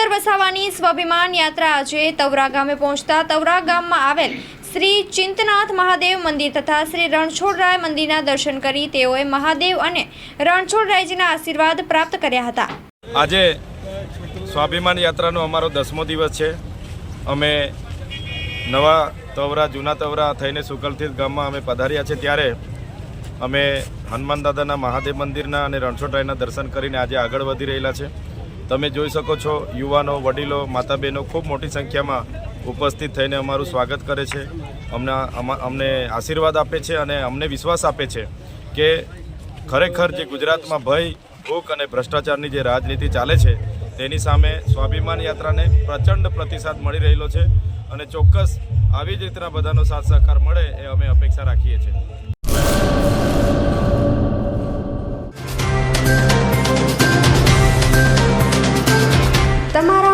ખેતર વસાવાની સ્વાભિમાન યાત્રા આજે તવરા ગામે પહોંચતા તવરા ગામમાં આવેલ શ્રી ચિંતનાથ મહાદેવ મંદિર તથા શ્રી રણછોડરાય મંદિરના દર્શન કરી તેઓએ મહાદેવ અને રણછોડરાયજીના આશીર્વાદ પ્રાપ્ત કર્યા હતા. આજે સ્વાભિમાન યાત્રાનો અમારો દસમો દિવસ છે. અમે નવા તવરા, જૂના તવરા થઈને સુકલથી ગામમાં અમે પધાર્યા છે. ત્યારે અમે હનુમાન દાદાના મહાદેવ મંદિરના અને રણછોડરાયના દર્શન કરીને આજે આગળ વધી રહેલા છે. તમે જોઈ શકો છો, યુવાનો, વડીલો માતા બહેનો ખૂબ મોટી સંખ્યામાં ઉપસ્થિત થઈને અમારું સ્વાગત કરે છે. અમને અમા- અમને આશીર્વાદ આપે છે અને અમને વિશ્વાસ આપે છે કે ખરેખર જે ગુજરાતમાં ભય, ભૂખ અને ભ્રષ્ટાચારની જે રાજનીતિ ચાલે છે, તેની સામે સ્વાભિમાન યાત્રાને પ્રચંડ પ્રતિસાદ મળી રહેલો છે અને ચોક્કસ આવી જ રીતના બધાનો સાથ સહકાર મળે એ અમે અપેક્ષા રાખીએ છીએ.